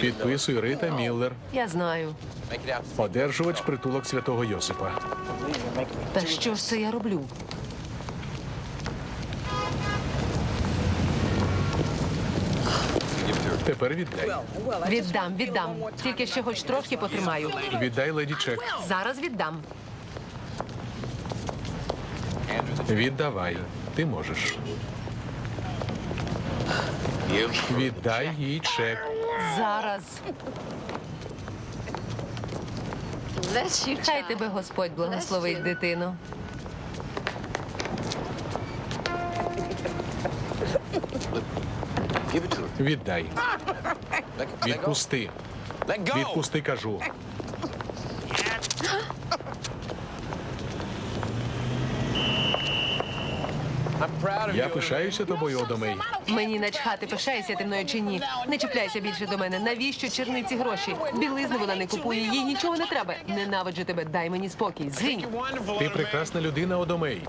Підписуй Рита Міллер, Я знаю. одержувач притулок святого Йосипа. Та що ж це я роблю? Тепер віддай. Віддам, віддам. Тільки ще хоч трошки потримаю. Віддай леді чек. Зараз віддам. Віддавай. Ти можеш. Віддай їй чек. Зараз. Хай тебе Господь благословить, дитину. Віддай. Відпусти. Відпусти, кажу. Я пишаюся тобою, Одомей. Мені начхати, пишаєшся ти мною чи ні. Не чіпляйся більше до мене. Навіщо черниці гроші? Білизни вона не купує, їй нічого не треба. Ненавиджу тебе, дай мені спокій. Згинь. Ти прекрасна людина, Одомей.